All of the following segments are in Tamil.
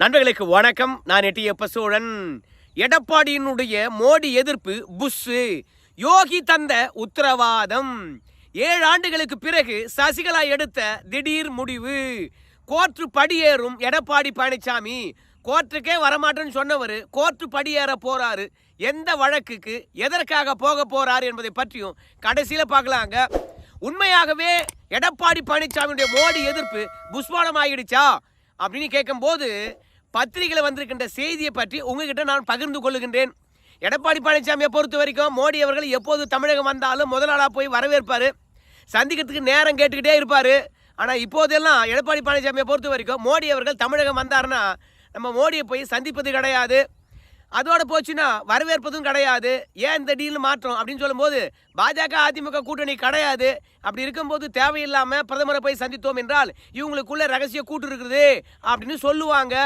நண்பர்களுக்கு வணக்கம். நான் எட்டியப்ப சோழன் எடப்பாடியினுடைய மோடி எதிர்ப்பு புஷ்ஷு. யோகி தந்த உத்தரவாதம். ஏழு ஆண்டுகளுக்கு பிறகு சசிகலா எடுத்த திடீர் முடிவு. கோர்ட்டு படியேறும் எடப்பாடி பழனிசாமி கோர்ட்டுக்கே வரமாட்டேன்னு சொன்னவர் கோர்ட்டு படியேற போறாரு. எந்த வழக்குக்கு எதற்காக போக போறாரு என்பதை பற்றியும் கடைசியில் பார்க்கலாங்க. உண்மையாகவே எடப்பாடி பழனிசாமியுடைய மோடி எதிர்ப்பு புஷ்பாலம் ஆகிடுச்சா அப்படின்னு கேட்கும்போது பத்திரிகையில் வந்திருக்கின்ற செய்தியை பற்றி உங்ககிட்ட நான் பகிர்ந்து கொள்ளுகின்றேன். எடப்பாடி பழனிசாமியை பொறுத்த வரைக்கும் மோடி அவர்கள் எப்போது தமிழகம் வந்தாலும் முதலாளாக போய் வரவேற்பார். சந்திக்கிறதுக்கு நேரம் கேட்டுக்கிட்டே இருப்பார். ஆனால் இப்போதெல்லாம் எடப்பாடி பழனிசாமியை பொறுத்த வரைக்கும் மோடி அவர்கள் தமிழகம் வந்தாருன்னா நம்ம மோடியை போய் சந்திப்பது கிடையாது. அதோட போச்சுன்னா வரவேற்பதும் கிடையாது. ஏன் இந்த டீல் மாற்றம் அப்படின்னு சொல்லும்போது பாஜக அதிமுக கூட்டணி கிடையாது. அப்படி இருக்கும்போது தேவையில்லாமல் பிரதமரை போய் சந்தித்தோம் என்றால் இவங்களுக்குள்ள ரகசிய கூட்டு இருக்குது அப்படின்னு சொல்லுவாங்க.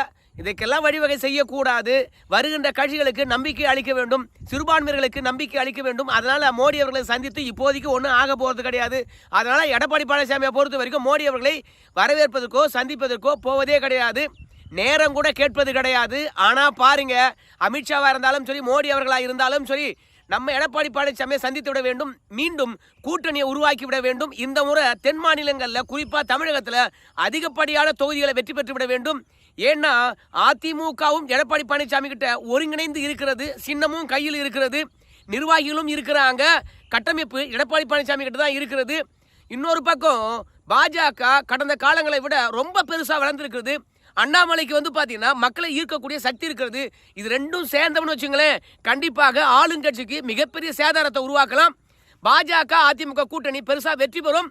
இதுக்கெல்லாம் வழிவகை செய்யக்கூடாது. வருகின்ற கட்சிகளுக்கு நம்பிக்கை அளிக்க வேண்டும். சிறுபான்மையர்களுக்கு நம்பிக்கை அளிக்க வேண்டும். அதனால் மோடி அவர்களை சந்தித்து இப்போதைக்கு ஒன்றும் ஆக போகிறது கிடையாது. அதனால் எடப்பாடி பழனிசாமியை பொறுத்த வரைக்கும் மோடி அவர்களை வரவேற்பதற்கோ சந்திப்பதற்கோ போவதே கிடையாது. நேரம் கூட கேட்பது கிடையாது. ஆனால் பாருங்க அமித்ஷாவாக இருந்தாலும் சரி மோடி அவர்களாக இருந்தாலும் சரி நம்ம எடப்பாடி பழனிசாமியை சந்தித்து விட வேண்டும். மீண்டும் கூட்டணியை உருவாக்கி விட வேண்டும். இந்த முறை தென் மாநிலங்களில் குறிப்பாக தமிழகத்தில் அதிகப்படியான தொகுதிகளை வெற்றி பெற்று விட வேண்டும். ஏன்னா அதிமுகவும் எடப்பாடி பழனிசாமி கிட்ட ஒருங்கிணைந்து இருக்கிறது சின்னமும் கையில் இருக்கிறது நிர்வாகிகளும் இருக்கிறாங்க. கட்டமைப்பு எடப்பாடி பழனிசாமி கிட்ட தான் இருக்கிறது. இன்னொரு பக்கம் பாஜக கடந்த காலங்களை விட ரொம்ப பெருசாக வளர்ந்துருக்கிறது. அண்ணாமலைக்கு வந்து பார்த்தீங்கன்னா மக்களை ஈர்க்கக்கூடிய சக்தி இருக்கிறது. இது ரெண்டும் சேர்ந்தவன்னு வச்சுங்களேன். கண்டிப்பாக ஆளுங்கட்சிக்கு மிகப்பெரிய சேதாரத்தை உருவாக்கலாம். பாஜக அதிமுக கூட்டணி பெருசாக வெற்றி பெறும்.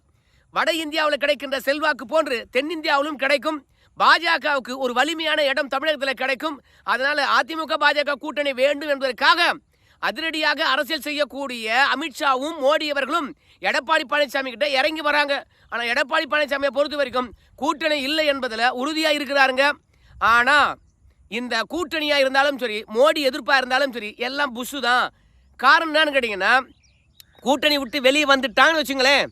வட இந்தியாவில் கிடைக்கின்ற செல்வாக்கு போன்று தென்னிந்தியாவிலும் கிடைக்கும். பாஜகவுக்கு ஒரு வலிமையான இடம் தமிழகத்தில் கிடைக்கும். அதனால அதிமுக பாஜக கூட்டணி வேண்டும் என்பதற்காக அதிரடியாக அரசியல் செய்யக்கூடிய அமித்ஷாவும் மோடி அவர்களும் எடப்பாடி பழனிசாமி கிட்ட இறங்கி வராங்க. ஆனால் எடப்பாடி பழனிசாமியை பொறுத்த வரைக்கும் கூட்டணி இல்லை என்பதில் உறுதியாக இருக்கிறாருங்க. ஆனால் இந்த கூட்டணியாக இருந்தாலும் சரி மோடி எதிர்ப்பாக இருந்தாலும் சரி எல்லாம் புஷு தான் காரணம் என்னன்னு கேட்டிங்கன்னா கூட்டணி விட்டு வெளியே வந்துட்டான்னு வச்சுங்களேன்.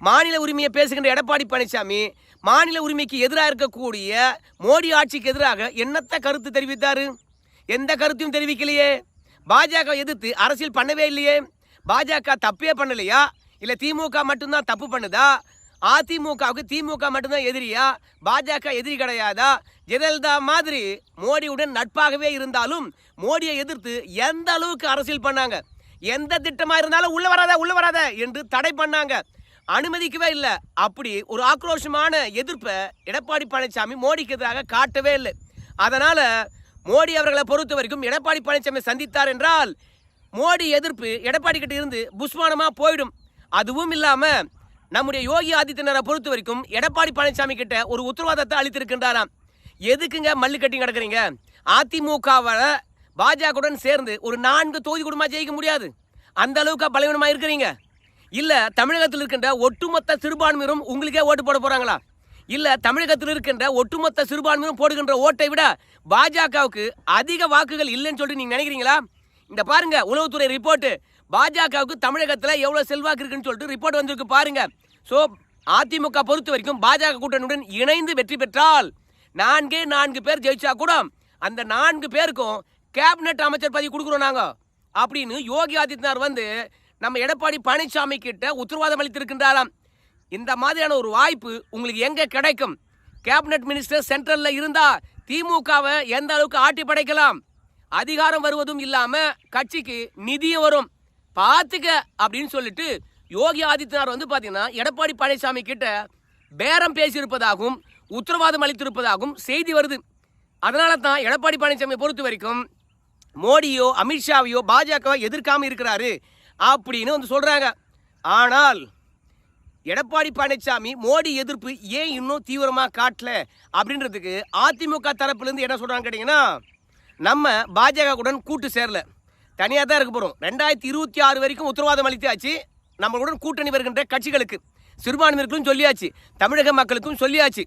மாநில உரிமையை பேசுகின்ற எடப்பாடி பழனிசாமி மாநில உரிமைக்கு எதிராக இருக்கக்கூடிய மோடி ஆட்சிக்கு எதிராக என்னத்த கருத்து தெரிவித்தார்? எந்த கருத்தையும் தெரிவிக்கலையே. பாஜக எதிர்த்து அரசியல் பண்ணவே இல்லையே. பாஜக தப்பே பண்ணலையா? இல்லை திமுக மட்டும்தான் தப்பு பண்ணுதா? அதிமுகவுக்கு திமுக மட்டும்தான் எதிரியா? பாஜக எதிரி கிடையாதா? ஜெயலலிதா மாதிரி மோடியுடன் நட்பாகவே இருந்தாலும் மோடியை எதிர்த்து எந்த அளவுக்கு அரசியல் பண்ணாங்க? எந்த திட்டமாக இருந்தாலும் உள்ள வராத உள்ள வராத என்று தடை பண்ணாங்க. அனுமதிக்கவே இல்லை. அப்படி ஒரு ஆக்ரோஷமான எதிர்ப்பை எடப்பாடி பழனிசாமி மோடிக்கு எதிராக காட்டவே இல்லை. அதனால் மோடி அவர்களை பொறுத்த வரைக்கும் எடப்பாடி பழனிசாமி சந்தித்தார் என்றால் மோடி எதிர்ப்பு எடப்பாடி கிட்ட இருந்து புஷ்மானமாக போயிடும். அதுவும் இல்லாமல் நம்முடைய யோகி ஆதித்யநாத்தை பொறுத்த வரைக்கும் எடப்பாடி பழனிசாமி கிட்ட ஒரு உத்தரவாதத்தை அளித்திருக்கின்றாராம். எதுக்குங்க மல்லு கட்டி கிடக்குறீங்க? அதிமுகவை பாஜகவுடன் சேர்ந்து ஒரு நான்கு தொகுதி குடும்பமாக ஜெயிக்க முடியாது. அந்த அளவுக்கு பலவீனமாக இருக்கிறீங்க? இல்ல தமிழகத்தில் இருக்கின்ற ஒட்டுமொத்த சிறுபான்மையினரும் உங்களுக்கே ஓட்டு போட போறாங்களா? இல்ல தமிழகத்தில் இருக்கின்ற ஒட்டுமொத்த சிறுபான்மையினரும் போடுகின்ற ஓட்டை விட பாஜகவுக்கு அதிக வாக்குகள் இல்லைன்னு சொல்லிட்டு நீங்க நினைக்கிறீங்களா? இந்த பாருங்க உளவுத்துறை ரிப்போர்ட் பாஜகவுக்கு தமிழகத்தில் எவ்வளவு செல்வாக்கு இருக்குன்னு சொல்லிட்டு ரிப்போர்ட் வந்திருக்கு பாருங்க. ஸோ அதிமுக பொறுத்த வரைக்கும் பாஜக கூட்டணியுடன் இணைந்து வெற்றி பெற்றால் நான்கே நான்கு பேர் ஜெயிச்சா கூட அந்த நான்கு பேருக்கும் கேபினெட் அமைச்சர் பதவி கொடுக்குறோம் நாங்க. அப்படின்னு யோகி ஆதித்யநாத் வந்து நம்ம எடப்பாடி பழனிசாமி கிட்ட உத்தரவாதம் அளித்திருக்கின்றாராம். இந்த மாதிரியான ஒரு வாய்ப்பு உங்களுக்கு எங்கே கிடைக்கும்? கேபினட் மினிஸ்டர் சென்ட்ரலில் இருந்தால் திமுகவை எந்த அளவுக்கு ஆட்டி படைக்கலாம்? அதிகாரம் வருவதும் இல்லாமல் கட்சிக்கு நிதியும் வரும். பார்த்துக்க அப்படின்னு சொல்லிட்டு யோகி ஆதித்யநாத் வந்து பார்த்தீங்கன்னா எடப்பாடி பழனிசாமி கிட்ட பேரம் பேசியிருப்பதாகவும் உத்தரவாதம் அளித்திருப்பதாகவும் செய்தி வருது. அதனால தான் எடப்பாடி பழனிசாமியை பொறுத்த வரைக்கும் மோடியோ அமித்ஷாவையோ பாஜகவை எதிர்க்காமல் இருக்கிறாரு. அப்படின்னு வந்து சொல்கிறாங்க ஆனால் எடப்பாடி பழனிசாமி மோடி எதிர்ப்பு ஏன் இன்னும் தீவிரமாக காட்டல அப்படின்றதுக்கு அதிமுக தரப்புலேருந்து என்ன சொல்கிறாங்க கேட்டிங்கன்னா நம்ம பாஜகவுடன் கூட்டு சேரல. தனியாக தான் இருக்க போகிறோம் ரெண்டாயிரத்தி இருபத்தி ஆறு வரைக்கும் உத்தரவாதம் அளித்தாச்சு. நம்மளுடன் கூட்டணி வருகின்ற கட்சிகளுக்கு சிறுபான்மையினருக்கும் சொல்லியாச்சு. தமிழக மக்களுக்கும் சொல்லியாச்சு.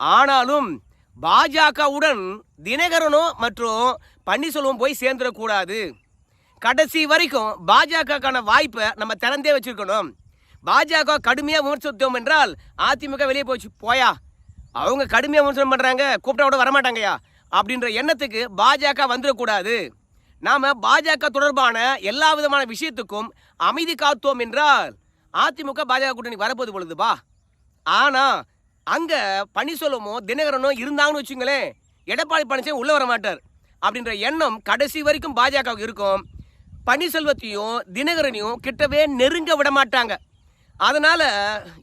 ஆனாலும் பாஜகவுடன் தினகரனோ மற்றும் பன்னீர்செல்வம் போய் சேர்ந்துடக்கூடாது. கடைசி வரைக்கும் பாஜகக்கான வாய்ப்பை நம்ம திறந்தே வச்சிருக்கணும். பாஜக கடுமையாக விமர்சித்தோம் என்றால் அதிமுக வெளியே போச்சு போயா? அவங்க கடுமையாக விமர்சனம் பண்ணுறாங்க கூப்பிட்டா கூட வரமாட்டாங்கயா? அப்படின்ற எண்ணத்துக்கு பாஜக வந்துடக்கூடாது. நாம் பாஜக தொடர்பான எல்லா விதமான விஷயத்துக்கும் அமைதி காத்தோம் என்றால் அதிமுக பாஜக கூட்டணி வரப்போது பொழுதுபா ஆனா அங்கே பன்னீர்செல்வமோ தினகரனோ இருந்தாங்கன்னு வச்சுங்களேன் எடப்பாடி பழனிசாமி உள்ளே வர மாட்டார் அப்படின்ற எண்ணம் கடைசி வரைக்கும் பாஜகவுக்கு இருக்கும். பன்னீர்செல்வத்தையும் தினகரனையும் கிட்டவே நெருங்க விட மாட்டாங்க அதனால்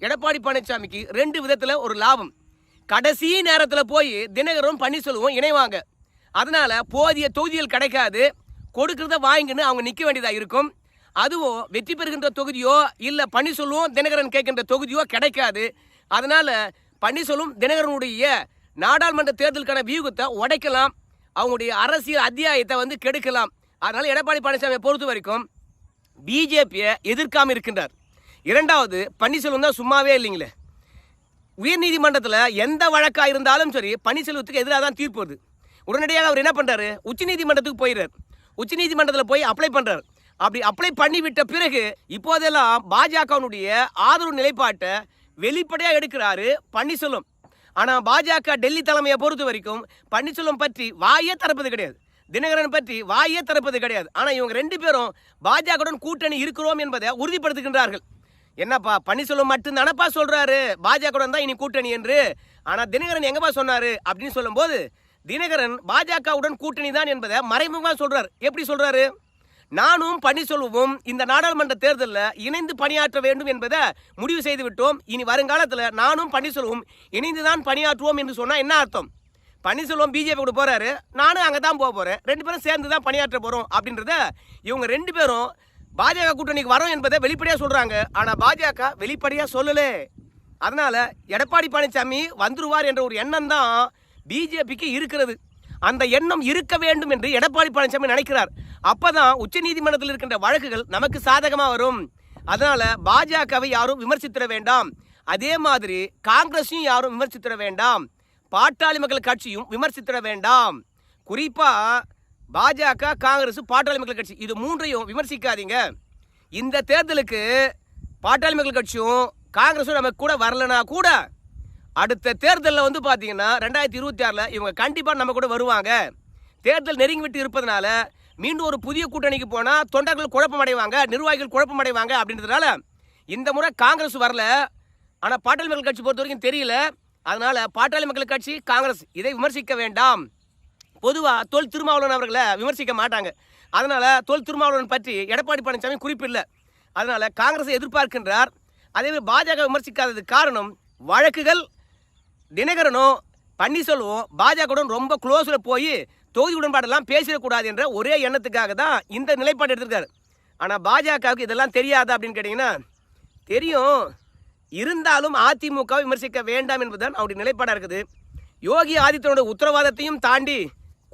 எடப்பாடி பழனிசாமிக்கு ரெண்டு விதத்தில் ஒரு லாபம். கடைசி நேரத்தில் போய் தினகரும் பன்னீர்செல்வம் இணைவாங்க. அதனால் போதிய தொகுதிகள் கிடைக்காது. கொடுக்கறத வாங்கின்னு அவங்க நிற்க வேண்டியதாக இருக்கும். அதுவும் வெற்றி பெறுகின்ற தொகுதியோ இல்லை பன்னீர்செல்வம் தினகரன் கேட்கின்ற தொகுதியோ கிடைக்காது. அதனால் பன்னீர்செல்வம் தினகரனுடைய நாடாளுமன்ற தேர்தலுக்கான வியூகத்தை உடைக்கலாம். அவங்களுடைய அரசியல் அத்தியாயத்தை வந்து கெடுக்கலாம். அதனால் எடப்பாடி பழனிசாமியை பொறுத்த வரைக்கும் பிஜேபியை எதிர்க்காமல் இருக்கின்றார். இரண்டாவது பன்னீர்செல்வம் தான் சும்மாவே இல்லைங்களே. உயர்நீதிமன்றத்தில் எந்த வழக்காக இருந்தாலும் சரி பன்னீர்செல்வத்துக்கு எதிராக தான் தீர்ப்பு வருது. உடனடியாக அவர் என்ன பண்ணுறாரு உச்சநீதிமன்றத்துக்கு போயிடுறார் உச்சநீதிமன்றத்தில் போய் அப்ளை பண்ணுறாரு அப்படி அப்ளை பண்ணிவிட்ட பிறகு இப்போதெல்லாம் பாஜகவினுடைய ஆதரவு நிலைப்பாட்டை வெளிப்படையாக எடுக்கிறாரு பன்னீர்செல்வம். ஆனால் பாஜக டெல்லி தலைமையை பொறுத்த வரைக்கும் பன்னீர்செல்வம் பற்றி வாயே திறப்பது கிடையாது. தினகரன் பற்றி வாயே திறப்பது கிடையாது. ஆனால் இவங்க ரெண்டு பேரும் பாஜகவுடன் கூட்டணி இருக்கிறோம் என்பதை உறுதிப்படுத்துகின்றார்கள். என்னப்பா பன்னீர்செல்வம் மட்டும்தானப்பா சொல்கிறாரு பாஜகவுடன் தான் இனி கூட்டணி என்று. ஆனால் தினகரன் எங்கப்பா சொன்னார்? அப்படின்னு சொல்லும்போது தினகரன் பாஜகவுடன் கூட்டணி தான் என்பதை மறைமுகமாக சொல்கிறார் எப்படி சொல்கிறாரு நானும் பன்னீர்செல்வமும் இந்த நாடாளுமன்ற தேர்தலில் இணைந்து பணியாற்ற வேண்டும் என்பதை முடிவு செய்து விட்டோம் இனி வருங்காலத்தில் நானும் பன்னீர்செல்வம் இணைந்து தான் பணியாற்றுவோம் என்று சொன்னால் என்ன அர்த்தம்? பன்னீர்செல்வம் பிஜேபி கூட போகிறாரு நானும் அங்கே தான் போக போகிறேன் ரெண்டு பேரும் சேர்ந்து தான் பணியாற்ற போகிறோம் அப்படின்றத இவங்க ரெண்டு பேரும் பாஜக கூட்டணிக்கு வரோம் என்பதை வெளிப்படையாக சொல்கிறாங்க ஆனால் பாஜக வெளிப்படையாக சொல்லலே. அதனால் எடப்பாடி பழனிசாமி வந்துருவார் என்ற ஒரு எண்ணம் தான் பிஜேபிக்கு இருக்கிறது. அந்த எண்ணம் இருக்க வேண்டும் என்று எடப்பாடி பழனிசாமி நினைக்கிறார். அப்பதான் உச்சநீதிமன்றத்தில் இருக்கின்ற வழக்குகள் நமக்கு சாதகமாக வரும். அதனால் பாஜகவை யாரும் விமர்சித்திட வேண்டாம். அதே மாதிரி காங்கிரஸையும் யாரும் விமர்சித்திட வேண்டாம். பாட்டாளி மக்கள் கட்சியும் விமர்சித்திட வேண்டாம். குறிப்பாக பாஜக காங்கிரஸ் பாட்டாளி மக்கள் கட்சி. இது மூன்றையும் விமர்சிக்காதீங்க. இந்த தேர்தலுக்கு பாட்டாளி மக்கள் கட்சியும் காங்கிரஸும் நமக்கு கூட வரலனா கூட அடுத்த தேர்தலில் வந்து பார்த்தீங்கன்னா ரெண்டாயிரத்தி இருபத்தி ஆறில் இவங்க கண்டிப்பாக நம்ம கூட வருவாங்க. தேர்தல் நெருங்கி விட்டு இருப்பதனால மீண்டும் ஒரு புதிய கூட்டணிக்கு போனால் தொண்டர்கள் குழப்பம் அடைவாங்க நிர்வாகிகள் குழப்பம் அடைவாங்க அப்படின்றதுனால இந்த முறை காங்கிரஸ் வரல. ஆனால் பாட்டாளி மக்கள் கட்சி பொறுத்த வரைக்கும் தெரியல. அதனால பாட்டாளி மக்கள் கட்சி காங்கிரஸ் இதை விமர்சிக்க வேண்டாம். பொதுவாக தொல் திருமாவளவன் அவர்களை விமர்சிக்க மாட்டாங்க. அதனால தொல் திருமாவளவன் பற்றி எடப்பாடி பழனிசாமி குறிப்பில்லை. அதனால காங்கிரஸை எதிர்பார்க்கின்றார். அதே மாதிரி பாஜக விமர்சிக்காதது காரணம் வழக்குகள். தினகரனும் பன்னீர்செல்வம் பாஜகவுடன் ரொம்ப க்ளோஸில் போய் தொகுதி உடன்பாடெல்லாம் பேசிடக்கூடாது என்ற ஒரே எண்ணத்துக்காக தான் இந்த நிலைப்பாடு எடுத்திருக்காரு. ஆனால் பாஜகவுக்கு இதெல்லாம் தெரியாது அப்படின்னு கேட்டிங்கன்னா தெரியும். இருந்தாலும் அதிமுகவை விமர்சிக்க வேண்டாம் என்பதுதான் அவருடைய நிலைப்பாடாக இருக்குது. யோகி ஆதித்யனோட உத்தரவாதத்தையும் தாண்டி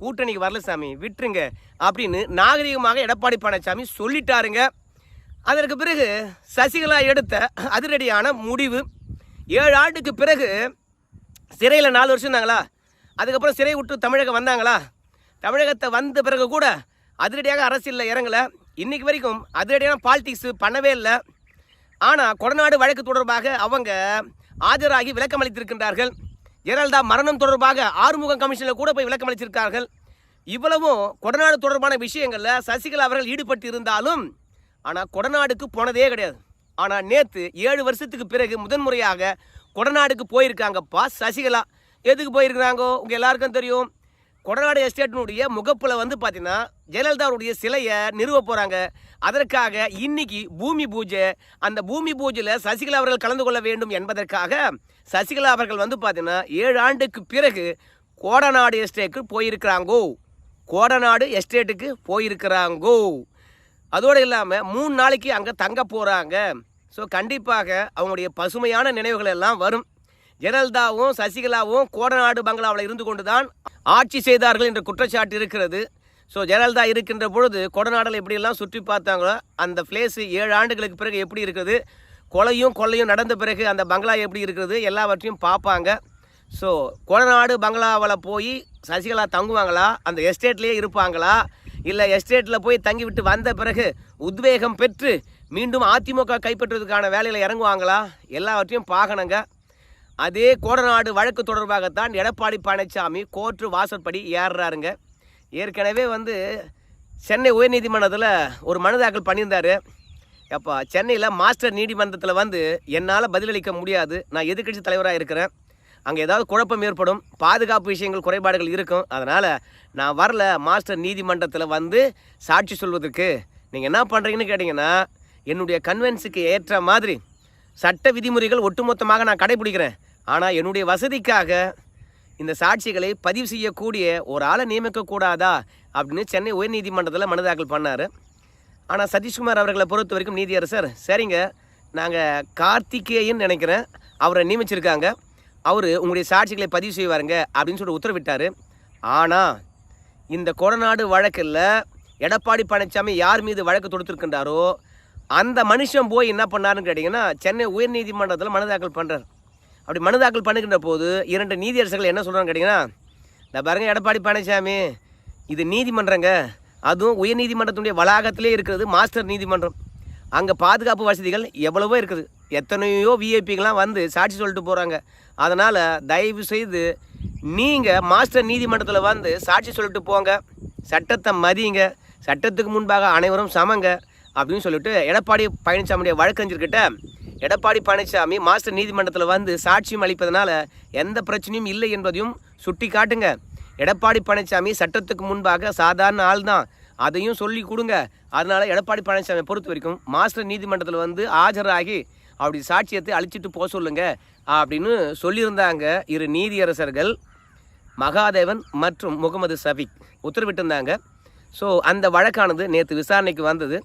கூட்டணிக்கு வரல சாமி விட்டுருங்க அப்படின்னு நாகரிகமாக எடப்பாடி பழனிசாமி சொல்லிட்டாருங்க. அதற்கு பிறகு சசிகலா எடுத்த அதிரடியான முடிவு. ஏழு ஆண்டுக்கு பிறகு சிறையில் நாலு வருஷம் இருந்தாங்களா? அதுக்கப்புறம் சிறை விட்டு தமிழகம் வந்தாங்களா? தமிழகத்தை வந்த பிறகு கூட அதிரடியாக அரசியலில் இறங்கலை. இன்னைக்கு வரைக்கும் அதிரடியான பாலிடிக்ஸ் பண்ணவே இல்லை. ஆனால் கொடநாடு வழக்கு தொடர்பாக அவங்க ஆஜராகி விளக்கம் அளித்திருக்கின்றார்கள் ஜெயலலிதா மரணம் தொடர்பாக ஆறுமுகம் கமிஷனில் கூட போய் விளக்கம் அளித்திருக்கார்கள் இவ்வளவும் கொடநாடு தொடர்பான விஷயங்களில் சசிகலா அவர்கள் ஈடுபட்டு இருந்தாலும் ஆனால் கொடநாடுக்கு போனதே கிடையாது. ஆனால் நேற்று ஏழு வருஷத்துக்கு பிறகு முதன்முறையாக கொடநாடுக்கு போயிருக்காங்கப்பா சசிகலா. எதுக்கு போயிருக்கிறாங்கோ? உங்கள் எல்லாருக்கும் தெரியும். கொடநாடு எஸ்டேட்டினுடைய முகப்பில் வந்து பார்த்தீங்கன்னா ஜெயலலிதாவுடைய சிலையை நிறுவ போகிறாங்க அதற்காக இன்னைக்கு பூமி பூஜை. அந்த பூமி பூஜையில் சசிகலா அவர்கள் கலந்து கொள்ள வேண்டும் என்பதற்காக சசிகலா அவர்கள் வந்து பார்த்தீங்கன்னா ஏழு ஆண்டுக்கு பிறகு கோடநாடு எஸ்டேட்டுக்கு போயிருக்கிறாங்கோ. கோடநாடு எஸ்டேட்டுக்கு போயிருக்கிறாங்கோ. அதோடு இல்லாமல் மூணு நாளைக்கு அங்கே தங்க போகிறாங்க ஸோ கண்டிப்பாக அவங்களுடைய பசுமையான நினைவுகள் எல்லாம் வரும். ஜெயலலிதாவும் சசிகலாவும் கோடநாடு பங்களாவில் இருந்து கொண்டு தான் ஆட்சி செய்தார்கள் என்ற குற்றச்சாட்டு இருக்கிறது. ஸோ ஜெயலலிதா இருக்கின்ற பொழுது கொடநாடில் எப்படியெல்லாம் சுற்றி பார்த்தாங்களோ அந்த பிளேஸு ஏழு ஆண்டுகளுக்கு பிறகு எப்படி இருக்குது கொலையும் கொள்ளையும் நடந்த பிறகு அந்த பங்களா எப்படி இருக்கிறது எல்லாவற்றையும் பார்ப்பாங்க. ஸோ கொடநாடு பங்களாவில் போய் சசிகலா தங்குவாங்களா? அந்த எஸ்டேட்லேயே இருப்பாங்களா? இல்லை எஸ்டேட்டில் போய் தங்கிவிட்டு வந்த பிறகு உத்வேகம் பெற்று மீண்டும் அதிமுக கைப்பற்றுவதற்கான வேலையில் இறங்குவாங்களா? எல்லாவற்றையும் பார்க்கணுங்க. அதே கோடநாடு வழக்கு தொடர்பாகத்தான் எடப்பாடி பழனிசாமி கோர்ட்டு வாசற்படி ஏறுறாருங்க. ஏற்கனவே வந்து சென்னை உயர்நீதிமன்றத்தில் ஒரு மனு தாக்கல் பண்ணியிருந்தார். அப்போ சென்னையில் மாஸ்டர் நீதிமன்றத்தில் வந்து என்னால் பதிலளிக்க முடியாது. நான் எதிர்க்கட்சி தலைவராக இருக்கிறேன். அங்கே ஏதாவது குழப்பம் ஏற்படும் பாதுகாப்பு விஷயங்கள் குறைபாடுகள் இருக்கும். அதனால் நான் வரல மாஸ்டர் நீதிமன்றத்தில் வந்து சாட்சி சொல்வதற்கு. நீங்கள் என்ன பண்ணுறீங்கன்னு கேட்டிங்கன்னா என்னுடைய கன்வென்ஸுக்கு ஏற்ற மாதிரி சட்ட விதிமுறைகள் ஒட்டுமொத்தமாக நான் கடைபிடிக்கிறேன். ஆனால் என்னுடைய வசதிக்காக இந்த சாட்சிகளை பதிவு செய்யக்கூடிய ஒரு ஆளை நியமிக்கக்கூடாதா அப்படின்னு சென்னை உயர்நீதிமன்றத்தில் மனு தாக்கல் பண்ணார். ஆனால் சதீஷ்குமார் அவர்களை பொறுத்த வரைக்கும் நீதியரசர் சரிங்க நாங்கள் கார்த்திகேயன் நினைக்கிறேன் அவரை நியமிச்சிருக்காங்க. அவர் உங்களுடைய சாட்சிகளை பதிவு செய்வாருங்க அப்படின்னு சொல்லி உத்தரவிட்டார். ஆனால் இந்த கொடநாடு வழக்கில் எடப்பாடி பழனிசாமி யார் மீது வழக்கு தொடுத்திருக்கின்றாரோ அந்த மனுஷன் போய் என்ன பண்ணாருன்னு கேட்டிங்கன்னா சென்னை உயர்நீதிமன்றத்தில் மனு தாக்கல் பண்ணுறார் அப்படி மனு தாக்கல் பண்ணுகின்ற போது இரண்டு நீதியரசர்கள் என்ன சொல்கிறாங்க கேட்டிங்கன்னா இந்த பாருங்க எடப்பாடி பழனிசாமி இது நீதிமன்றங்க. அதுவும் உயர்நீதிமன்றத்தினுடைய வளாகத்திலே இருக்கிறது மாஸ்டர் நீதிமன்றம். அங்கே பாதுகாப்பு வசதிகள் எவ்வளவோ இருக்குது. எத்தனையோ விஐபிகள்லாம் வந்து சாட்சி சொல்லிட்டு போகிறாங்க அதனால் தயவு செய்து நீங்கள் மாஸ்டர் நீதிமன்றத்தில் வந்து சாட்சி சொல்லிட்டு போங்க. சட்டத்தை மதியுங்க சட்டத்துக்கு முன்பாக அனைவரும் சமங்க. அப்படின்னு சொல்லிட்டு எடப்பாடி பழனிசாமியுடைய வழக்கறிஞர்கிட்ட எடப்பாடி பழனிசாமி மாஸ்டர் நீதிமன்றத்தில் வந்து சாட்சியம் அளிப்பதனால எந்த பிரச்சனையும் இல்லை என்பதையும் சுட்டி காட்டுங்க. எடப்பாடி பழனிசாமி சட்டத்துக்கு முன்பாக சாதாரண ஆள் தான் அதையும் சொல்லி கொடுங்க. அதனால எடப்பாடி பழனிசாமி பொறுத்த வரைக்கும் மாஸ்டர் நீதிமன்றத்தில் வந்து ஆஜராகி அப்படி சாட்சியத்தை அழிச்சிட்டு போக சொல்லுங்க அப்படின்னு சொல்லியிருந்தாங்க இரு நீதியரசர்கள் மகாதேவன் மற்றும் முகமது சபிக் உத்தரவிட்டிருந்தாங்க. ஸோ அந்த வழக்கானது நேற்று விசாரணைக்கு வந்தது.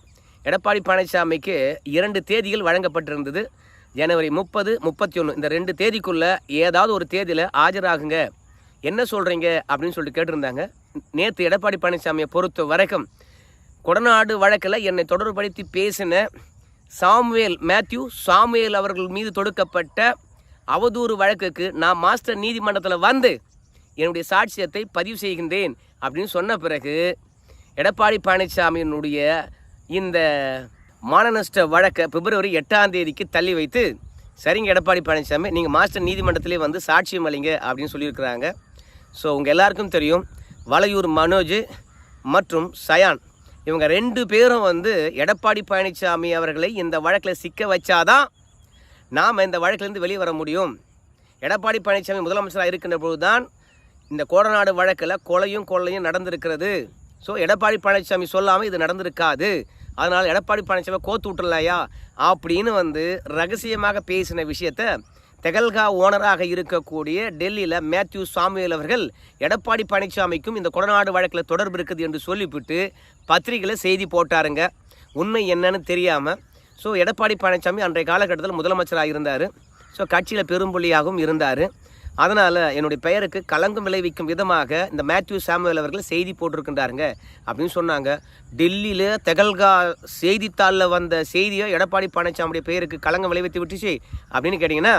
எடப்பாடி பழனிசாமிக்கு இரண்டு தேதிகள் வழங்கப்பட்டிருந்தது. ஜனவரி முப்பது முப்பத்தி ஒன்று இந்த ரெண்டு தேதிக்குள்ளே ஏதாவது ஒரு தேதியில் ஆஜராகுங்க. என்ன சொல்கிறீங்க அப்படின்னு சொல்லிட்டு கேட்டிருந்தாங்க. நேற்று எடப்பாடி பழனிசாமியை பொறுத்த வரைக்கும் கொடநாடு வழக்கில் என்னை தொடர்படுத்தி பேசின சாமுவேல் மேத்யூ சாமுவேல் அவர்கள் மீது தொடுக்கப்பட்ட அவதூறு வழக்குக்கு நான் மாஸ்டர் நீதிமன்றத்தில் வந்து என்னுடைய சாட்சியத்தை பதிவு செய்கின்றேன் அப்படின்னு சொன்ன பிறகு எடப்பாடி பழனிசாமியினுடைய இந்த மானநஷ்ட வழக்கை பிப்ரவரி எட்டாம் தேதிக்கு தள்ளி வைத்து சரிங்க எடப்பாடி பழனிசாமி நீங்கள் மாஸ்டர் நீதிமன்றத்திலே வந்து சாட்சியம் அளிங்க அப்படின்னு சொல்லியிருக்கிறாங்க. ஸோ உங்கள் எல்லாருக்கும் தெரியும் வளையூர் மனோஜ் மற்றும் சயான் இவங்க ரெண்டு பேரும் வந்து எடப்பாடி பழனிசாமி அவர்களை இந்த வழக்கில் சிக்க வச்சாதான் நாம் இந்த வழக்கிலேருந்து வெளியே வர முடியும். எடப்பாடி பழனிசாமி முதலமைச்சராக இருக்கின்ற பொழுதுதான் இந்த கோடநாடு வழக்கில் கொலையும் கொள்ளையும் நடந்திருக்கிறது. ஸோ எடப்பாடி பழனிசாமி சொல்லாமல் இது நடந்திருக்காது. அதனால் எடப்பாடி பழனிசாமி கோத்து விட்டுலையா அப்படின்னு வந்து ரகசியமாக பேசின விஷயத்த தெகல்கா ஓனராக இருக்கக்கூடிய டெல்லியில் மேத்யூ சாமுவேல் அவர்கள் எடப்பாடி பழனிசாமிக்கும் இந்த கொடநாடு வழக்கில் தொடர்பு இருக்குது என்று சொல்லிவிட்டு பத்திரிகையில் செய்தி போட்டாருங்க. உண்மை என்னன்னு தெரியாமல் ஸோ எடப்பாடி பழனிசாமி அன்றைய காலகட்டத்தில் முதலமைச்சராக இருந்தார். ஸோ கட்சியில் பெரும்புள்ளியாகவும் இருந்தார். அதனால் என்னுடைய பெயருக்கு களங்கம் விளைவிக்கும் விதமாக இந்த மேத்யூ சாமுவேல் அவர்கள் செய்தி போட்டிருக்கின்றாருங்க அப்படின்னு சொன்னாங்க. டெல்லியில் தெகல்கா செய்தித்தாளில் வந்த செய்தியை எடப்பாடி பழனிசாமியுடைய பெயருக்கு களங்கம் விளைவித்து விட்டுச்சு அப்படின்னு கேட்டிங்கன்னா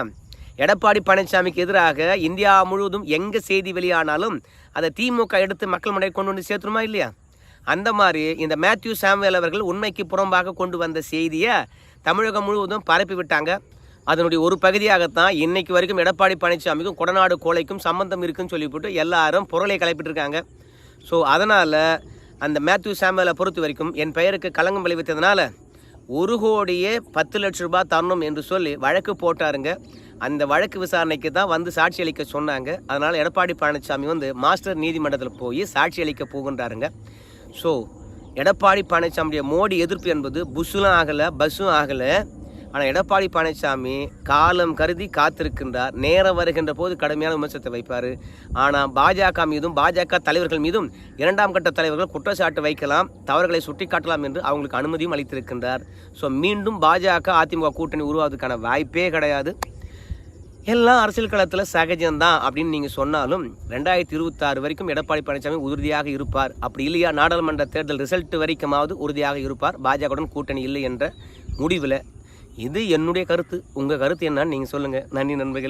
எடப்பாடி பழனிசாமிக்கு எதிராக இந்தியா முழுவதும் எங்கே செய்தி வெளியானாலும் அதை திமுக எடுத்து மக்கள் முன்னாடி கொண்டு வந்து சேர்த்துருமா இல்லையா? அந்த மாதிரி இந்த மேத்யூ சாமுவேல் அவர்கள் உண்மைக்கு புறம்பாக கொண்டு வந்த செய்தியை தமிழகம் முழுவதும் பரப்பி விட்டாங்க அதனுடைய ஒரு பகுதியாகத்தான் இன்னைக்கு வரைக்கும் எடப்பாடி பழனிசாமிக்கும் கொடநாடு கோலைக்கும் சம்பந்தம் இருக்குன்னு சொல்லிவிட்டு எல்லாரும் பொருளை கிளப்பிட்டு இருக்காங்க ஸோ அதனால் அந்த மேத்யூ சாமுவேலை பொறுத்த வரைக்கும் என் பெயருக்கு களங்கம் விளைவித்ததுனால ஒரு கோடியே பத்து லட்ச ரூபாய் தரணும் என்று சொல்லி வழக்கு போட்டாருங்க. அந்த வழக்கு விசாரணைக்கு தான் வந்து சாட்சி அளிக்க சொன்னாங்க. அதனால் எடப்பாடி பழனிசாமி வந்து மாஸ்டர் நீதிமன்றத்தில் போய் சாட்சி அளிக்க போகின்றாருங்க. ஸோ எடப்பாடி பழனிசாமியுடைய மோடி எதிர்ப்பு என்பது புஷ்ஷும் ஆகலை பஸ்ஸும் ஆகலை. ஆனால் எடப்பாடி பழனிசாமி காலம் கருதி காத்திருக்கின்றார். நேரம் வருகின்ற போது கடுமையான விமர்சனத்தை வைப்பார். ஆனால் பாஜக மீதும் பாஜக தலைவர்கள் மீதும் இரண்டாம் கட்ட தலைவர்கள் குற்றச்சாட்டு வைக்கலாம் தவறுகளை சுட்டிக்காட்டலாம் என்று அவங்களுக்கு அனுமதியும் அளித்திருக்கின்றார். ஸோ மீண்டும் பாஜக அதிமுக கூட்டணி உருவாவதற்கான வாய்ப்பே கிடையாது. எல்லாம் அரசியல் களத்தில் சகஜம்தான் அப்படின்னு நீங்கள் சொன்னாலும் ரெண்டாயிரத்தி இருபத்தாறு வரைக்கும் எடப்பாடி பழனிசாமி உறுதியாக இருப்பார். அப்படி இல்லையா? நாடாளுமன்ற தேர்தல் ரிசல்ட் வரைக்குமாவது உறுதியாக இருப்பார். பாஜகவுடன் கூட்டணி இல்லை என்ற முடிவில் இது என்னுடைய கருத்து. உங்கள் கருத்து என்னன்னு நீங்கள் சொல்லுங்கள் நன்றி நண்பர்களே.